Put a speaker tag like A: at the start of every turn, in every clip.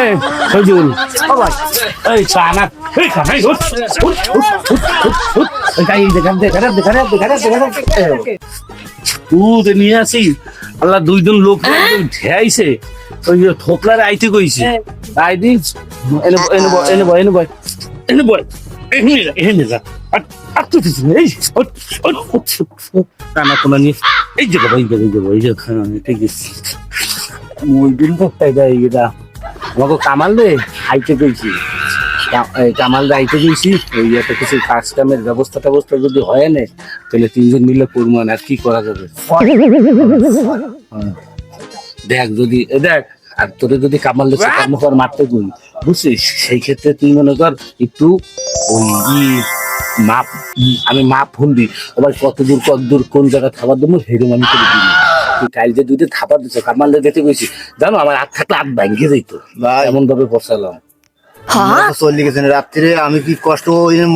A: এই সজুল এই চানা এই খাই হুট হুট হুট হুট হুট হুট এই গাই দেখান দেখান দেখান দেখান দেখান তুই নিয়ে আসি। আল্লাহ দুইজন লোক ঢেয়াইছে। ওই যে থোকলার আইতে কইছে। আইদি এনে এনে এনে এনে বয় এনে বয়। এনে এনে যা আর আর তুই তুই এই ওট ওট ওট কানা কোনা নিয়ে। এই যে ভাই এই যে এই যে খানা ঠিক আছে। ওই দিন তো তাই দেয় এটা আমাকে কামাল দে, আইতে কইছি। কামাল দে, আইতে কইছি। ওই একটা কিছু কাজ কামের ব্যবস্থা ট্যবস্থা যদি হয় না, তাহলে তিনজন মিলে করব আর কি করা যাবে? হ্যাঁ। দেখ যদি দেখ, আর তোরে যদি কামাল লেগে কর্মকর মারতে গুলি বুঝছিস? সেই ক্ষেত্রে তুই মনে কর, একটু ওই মাপ, আমি মাপ ফুলবি আবার কত দূর কত দূর, কোন জায়গায় খাবার দেবো সেরকম আমি করে দিবি। তুই কাল যে দুইটা খাবার দিচ্ছ কামাল যেতে গেছি জানো আমার হাত থাকলে হাত ভেঙে যেত এমন ভাবে বসালাম।
B: আমরা গেছেন রাত্রে আমি কি কষ্ট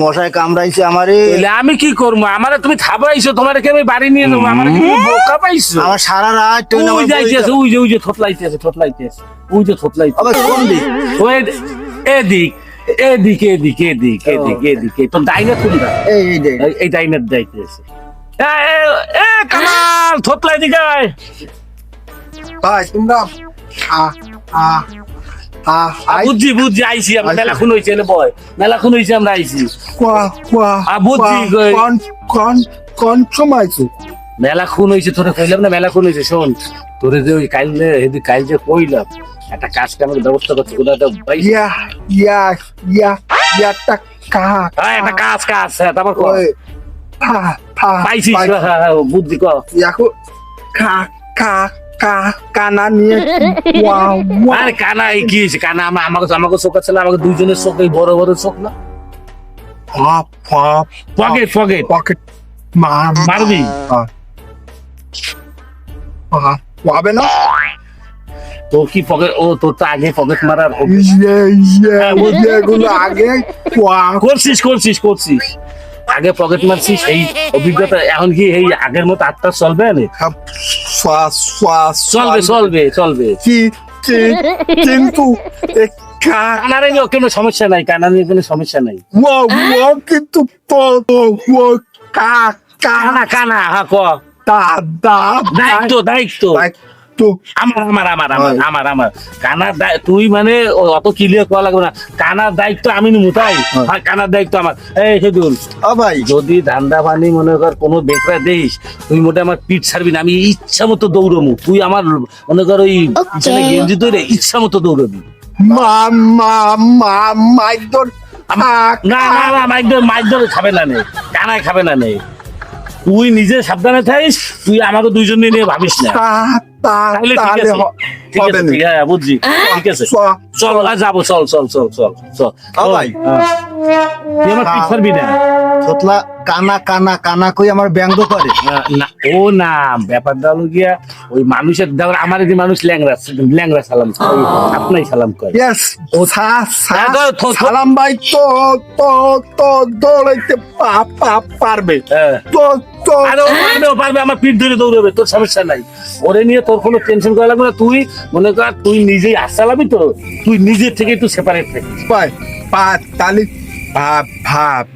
B: মশায় কামড়াইছে আমারে?
A: আমি কি করব? আমার তুমি থাবাইছো তোমার কি আমি বাড়ি নিয়ে যাব? আমার বোকা পাইছো?
B: আমার সারা রাত ট্রেন
A: ওই
B: আমার
A: যাইতে আছে
B: বইটা-
A: ওই যে ওই যে থতলাইতে আছে থতলাইতে যে থতলাইতে
B: আবার কোন দিক?
A: ওই এদিক এদিক এদিক এদিক এদিক এদিক তো
B: এই এই দেখ
A: এই- এই ডাইনার এ, কামাল থতলাই আয়।
C: ভাই তোমরা আ আ আ
A: বুঝছি বুঝছি আইছি আমরা
C: আইছি।
A: মেলাক্ষণ হয়েছে এনে বয় মেলাক্ষণ হয়েছে আমরা আইছি
C: কোয়া কোয়া
A: আ, কই।
C: কোন কোন কোন সময় তো
A: মেলাক্ষণ হয়েছে তোরে কইলাম না মেলাক্ষণ হয়েছে শোন তোরে যে ওই কাইল এদিক কাইল যে কইলাম একটা কাজ কামের ব্যবস্থা করছে কোথাও একটা পাইছি
C: ইয়া ইয়া ইয়া ইয়া
A: হ্যাঁ একটা কাজ কাজ হ্যাঁ তারপর
C: পা পা
A: পাইছিস?
C: পাই-
A: বুদ্ধি কর।
C: ইয়াকো কা কা কা কানা নিয়ে ওয়াও ওয়াও।
A: আরে কানা কি হয়েছে? কানা আমরা আমাকে আমাকে চোখ আছে আমাকে দুইজনের চোখ এই বড় বড় চোখ না?
C: পপ পপ
A: পকেট পকেট
C: পকেট মার
A: মারবি?
C: পা না?
A: তোর কি পকেট ও তোর তো আগে পকেট মারার।
C: ইয়ে ইয়ে
A: হ্যাঁ,
C: এগুলো আগে
A: করছিস করছিস করছিস। আগে পকেট মারছিস এই অভিজ্ঞতা এখন কি এই আগের মতো আত্মা চলবে না
C: শ্বাস
A: চলবে চলবে। চলবে
C: কি কিন্তু
A: কানারে নিয়ে কোনো সমস্যা নাই কানা নিয়ে কোনো সমস্যা নাই।
C: কিন্তু
A: কানা কানা হ্যাঁ ক। দায়িত্ব। দায়িত্ব।
C: তো?
A: আমার আমার আমার আমার আমার আমার। কানার তুই মানে অত ক্লিয়ার করা লাগবে না। কানার দায়িত্ব আমি নিমু তাই? কানার দায়িত্ব আমার। এই সেদুল
B: ও ভাই।
A: যদি ধান্দা পানি মনে কর কোনো বেকরা দেশ তুই মোটে আমার পিঠ ছাড়বি না আমি ইচ্ছা মতো দৌড়মু। তুই আমার মনে কর ওই পিছনে গেঞ্জি ধরে ইচ্ছা মতো দৌড়বি।
C: মা মা মা মাইদর
A: না না না মাইক ধরে খাবে না নে। কানায় খাবে না নে। তুই নিজে সাবধানে থাকিস তুই আমাকে দুইজনে নিয়ে ভাবিস না। তাহলে
C: হবে না।
A: হ্যাঁ বুঝছি। ঠিক আছে। চল আর চল চল চল চল চল।
B: ভাই।
A: হ্যাঁ। আমার পিঠ ছাড়বি না।
B: তোতলা কানা কানা কানা কই আমার ব্যঙ্গ করে।
A: না, ও না ব্যাপারটা হলো গিয়া ওই মানুষের দেখো আমার যে মানুষ ল্যাংরা ল্যাংরা সালাম আপনাই সালাম করে।
C: Yes, ও সা সা
A: হ্যাঁ,
C: সালাম ভাই তো তো তো দৌড়াইতে পা- পা- পারবে।
A: হ্যাঁ।
C: তো তো
A: আরে ও পারবে আমার পিঠ ধরে দৌড়াবে তোর সমস্যা নাই। ওরে নিয়ে তোর কোনো টেনশন করা লাগবে না তুই মনে কর তুই নিজেই আসালামি তো তুই নিজের থেকে একটু সেপারেট থাকিস।
C: ভাই পা তালি ভাব ভাব।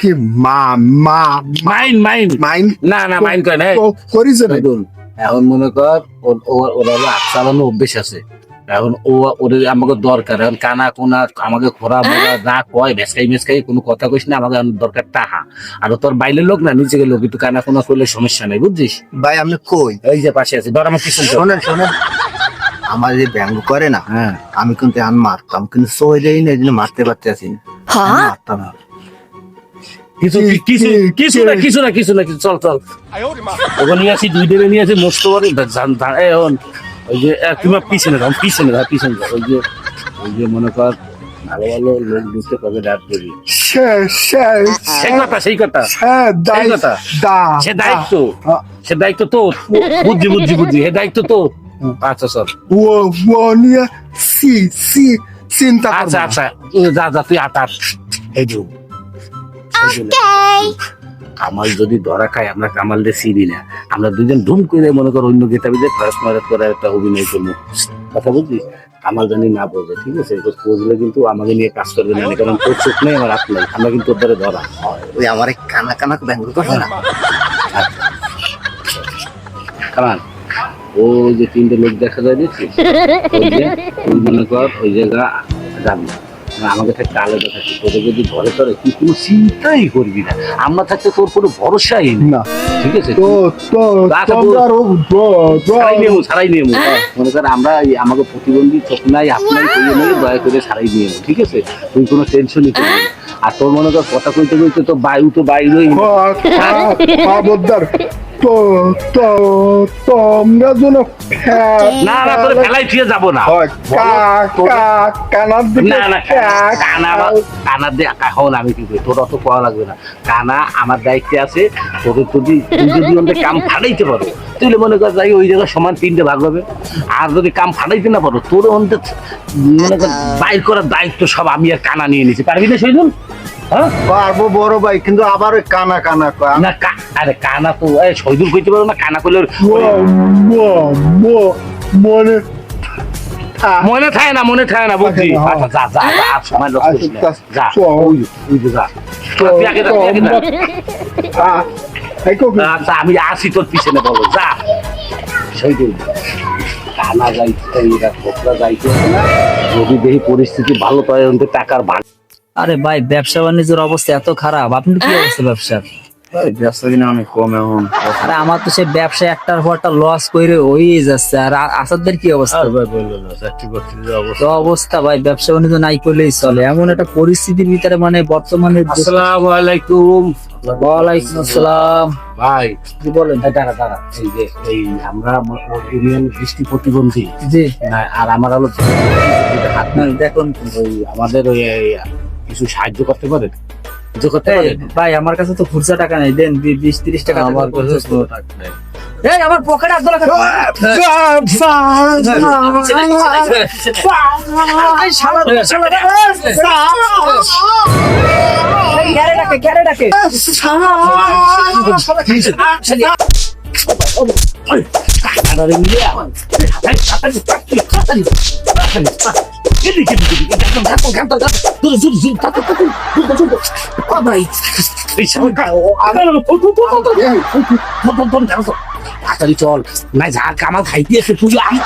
C: কি মা মা
A: মাইন্ড মাইন্ড।
C: মাইন্ড?
A: না না মাইন্ড করে না এখন মনে কর ওর- ওর- ওর হাত চালানো অভ্যেস আছে। এখন ও ওদের আমাকে দরকার। এখন কানা কোনা আমাকে খোরা বোরা যা কয় ভেসকাই মেসকাই কোনো কথা কইস না আমাকে দরকার টাহা আর তোর বাইরের লোক না নিজেকে লোক একটু কানা কোনা করলে সমস্যা নাই বুঝছিস?
B: ভাই আমি কই?
A: এই যে পাশে আছে ধর আমার পিছন
B: শোনেন শোনেন। আমার যে ব্যঙ্গ করে না
A: হ্যাঁ।
B: আমি কিন্তু আন মারতাম কিন্তু সই দেই না এই জন্য মারতে পারতে আসি মারতাম না।
A: কিছু কিছু কিছু না কিছু না কিছু না কিছু চল চল। ওখানে নিয়ে আসি দুই নিয়ে আসি মস্ত ওই যে এ, পিছনে দাও পিছনে দাও পিছনে দাও। ওই যে ওই যে মনে কর ভালো ভালো লোক দিতে কবে ডাক দেবি
C: সে সে
A: সেই কথা সেই কথা।
C: সে
A: কথা। সে দায়িত্ব।
C: হ্যাঁ।
A: সে দায়িত্ব তো বুদ্ধি বুদ্ধি বুদ্ধি। হে দায়িত্ব তো আচ্ছা স্যার
C: ও ও নিয়ে সি সি চিন্তা
A: আচ্ছা আচ্ছা যা যা তুই আট আট এই যে কামাল যদি ধরা খায় আমরা কামাল দিয়ে চিনি না। আমরা দুজন ধুম করে মনে করো অন্য গেটাবিদের খরচ মারাত করে একটা অভিনয় করব। কথা বুঝলি? আমার জানি না বোঝে ঠিক আছে? বুঝলে কিন্তু আমাকে নিয়ে কাজ করবে না কারণ তোর চোখ নেই আমার হাত নেই। আমরা কিন্তু ধরা
B: ওই আমার কানা কানা ব্যঙ্গ করে না।
A: কারণ ওই যে তিনটে লোক দেখা যায় যে তুই মনে কর ওই জায়গা যাবি আমাকে থাকতে আলাদা থাকছে তোদের যদি ঘরে করে তুই কোনো চিন্তাই করবি না আমরা থাকতে তোর কোনো ভরসাই নেই
C: না
A: ঠিক আছে আচ্ছা, সারাই নেব সারাই নেব মনে কর আমরা আমাকে প্রতিবন্ধী চোখ নাই নাই কইয়ে নেই দয়া করে সারাই নিয়ে নেব ঠিক আছে তুই কোনো টেনশনই করবি আর তোর মনে কর কথা কইতে কইতে তো বায়ু তো বাইরেই
C: খবরদার তো তো তোমরা যেন
A: না না তোর ফেলাই ফিরে যাব না।
C: কানার দিকে
A: না না কানা বা- কানা দিয়ে এখন আমি কি করি? তোর অত পাওয়া লাগবে না। কানা আমার দায়িত্বে আছে তোকে যদি তুই যদি আমাদের কাম ফাটাইতে পারো তুই মনে কর যাই ওই জায়গায় সমান তিনটে ভাগ হবে। আর যদি কাম ফাটাইতে না পারো তোর অন্তে মনে কর বাইর করার দায়িত্ব সব আমি আর কানা নিয়ে নিছি পারবি না হ্যাঁ
B: পারব বড় ভাই কিন্তু আবার ওই কানা কানা কয়।
A: না আরে কানা তো এই সৈদুল কইতে পারো না কানা করলে
C: মনে
A: মনে থাকে না মনে থাকে না বুঝছি।
C: হ্যাঁ।
A: আচ্ছা যা যা যা সময় নষ্ট করিস না।
C: আচ্ছা,
A: যা ওই ওই যা তুই আগে তুই আগে আচ্ছা আমি আসি তোর পিছনে বলো যা। তো কানা যাইতে এরা যাইতে না। যদি দেখি পরিস্থিতি ভালো পায় টাকার ভাগ
D: আরে ভাই ব্যবসা বাণিজ্যের অবস্থা এত খারাপ। আপনি কি অবস্থা ব্যবসার?
B: ব্যবসা কিনা অনেক কম এখন।
D: আরে আমার তো সে ব্যবসা একটার পর একটা লস করে যাচ্ছে। আর আসাদদের কি অবস্থা?
A: ভাই বলল না চাকরি
D: অবস্থা। ভাই ব্যবসা বাণিজ্য নাই করলেই চলে। এমন একটা পরিস্থিতির ভিতরে মানে বর্তমানে
A: আসসালামু আলাইকুম।
D: ওয়ালাইকুম আসসালাম।
A: ভাই
D: কি বলেন।
A: এই দাঁড়া দাঁড়া এই যে এই আমরা ইউনিয়ন দৃষ্টি প্রতিবন্ধী।
D: জি।
A: আর আমার হলো
D: দেখুন।
A: ওই আমাদের ওই কিছু সাহায্য করতে পারেন
D: ভাই আমার কাছে তো খুচরা টাকা নেই দেন বিশ তিরিশ টাকা
A: আমার। কাছে তো টাকা। নেই।
D: এই আমার পকেটে হাত
A: ধরা তাড়াতাড়ি, চল নাই যা কামাল খাইতে এসে তুই আমি